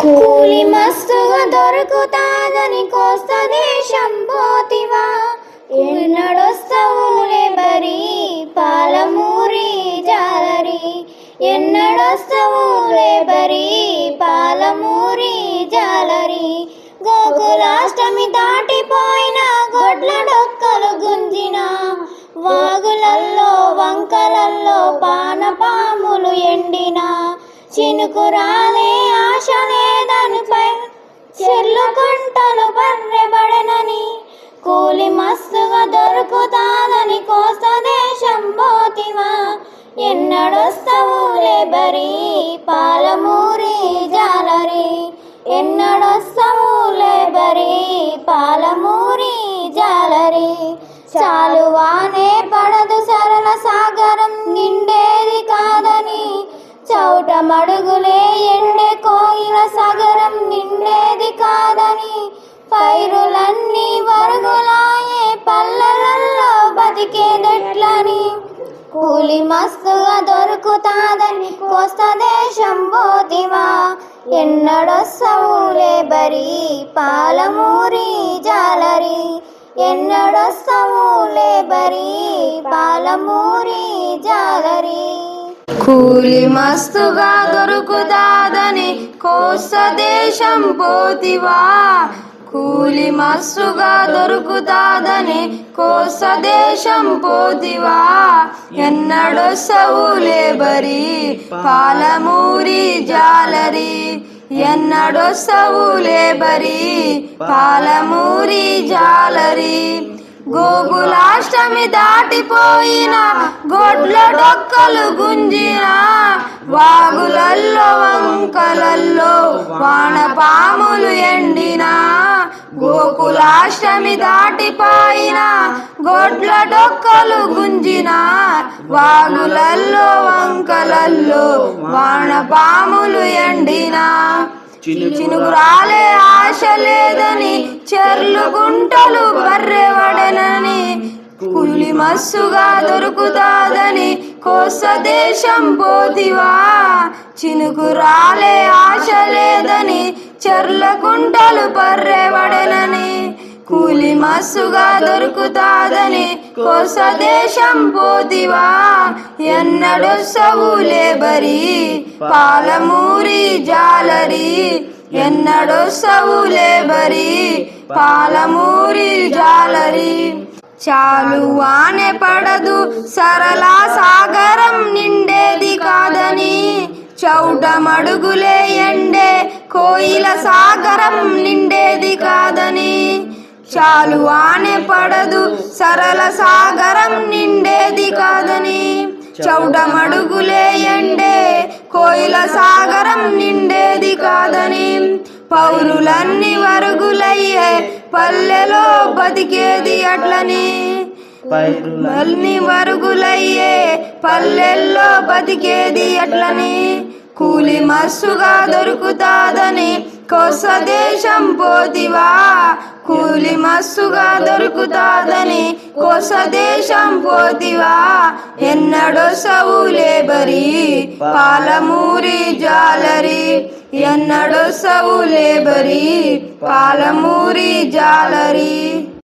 కూలి మస్తుగా దొరుకుతాదని కోస్త దేశం పోతివా. ఎన్నడొస్తావులే లేబరి పాలమూరి జాలరి. ఎన్నడొస్తావులే లేబరి పాలమూరి జాలరి. గోకులాష్టమి దాటిపోయిన గొడ్ల డొక్కలు గుంజిన. వాగులల్లో వంకలల్లో పానపాములు ఎండిన. చినుకు రాలే ఆశ బర్రెబడనని కూలి మస్తుగా దొరుకుతాదని కోస్త దేశం పోతివా ఎన్నడొస్తావు లేబరి పాలమూరి జాలరి? ఎన్నడొస్తావు లేబరి పాలమూరి జాలరి? చాలువానే పడదు సరళ సాగరం నిండేది చౌట మడుగులే ఎండే కోయిల సగరం నిండేది కాదని పైరులన్నీ వరుగులాయే పల్లెలలో బతికేదెట్లని. కూలి మస్తుగా దొరుకుతాదని కోస్త దేశం పోతివా ఎన్నడొస్తవులే బరి పాలమూరి జాలరి. ఎన్నడొస్తవులే బరి పాలమూరి జాలరి. కూలి మస్తుగా దొరుకుతాదని కోస దేశం పోతివా. కూలి మస్తుగా దొరుకుతాదని కోస దేశం పోతివా. ఎన్నడొసవు సవులేబరి పాలమూరి జాలరి. ఎన్నడొసవు సవులేబరి పాలమూరి జాలరి. గోకులాష్టమి దాటిపోయిన గొడ్ల డొక్కలు గుంజిన వాగులల్లో వంకలల్లో వానపాములు ఎండిన గోకులాష్టమి దాటిపోయిన గొడ్ల డొక్కలు గుంజిన వాగులల్లో వంకలల్లో వానపాములు ఎండిన. చినుకురాలే ఆశ లేదని చెర్లు గుంటలు బర్రెవడనని కూలి మస్సుగా దొరుకుతాదని కోస దేశం పోతివా చినుకు రాలే ఆశ లేదని చెర్ల గుంటలు బర్రెవడనని కూలి మస్సుగా దొరుకుతాదని కోస దేశం పోతివా ఎన్నడు లేబరి పాలమూరి జాలరి ఎన్నడో సవులేబరి పాలమూరి జాలరి. చాలు వానె పడదు సరళ సాగరం నిండేది కాదని చౌట మడుగులే ఎండే కోయిల సాగరం నిండేది కాదని. చాలు వానె పడదు సరళ సాగరం నిండేది కాదని చౌట మడుగులే ఎండే కోయిల సాగరం పౌరులన్నీ వరుగులయ్యే పల్లెలో బతికేది అట్లనే. పల్లెని వరుగులయ్యే పల్లెల్లో బతికేది అట్లనే. కూలి మస్సుగా దొరుకుతాదని కోసదేశం పోతివా? కూలి మస్సుగా దొరుకుతాదని కోసదేశం పోతివా? ఎన్నడో సవులేబరి పాలమూరి జాలరి. ఎన్నడో సవులేబరి పాలమూరి జాలరి.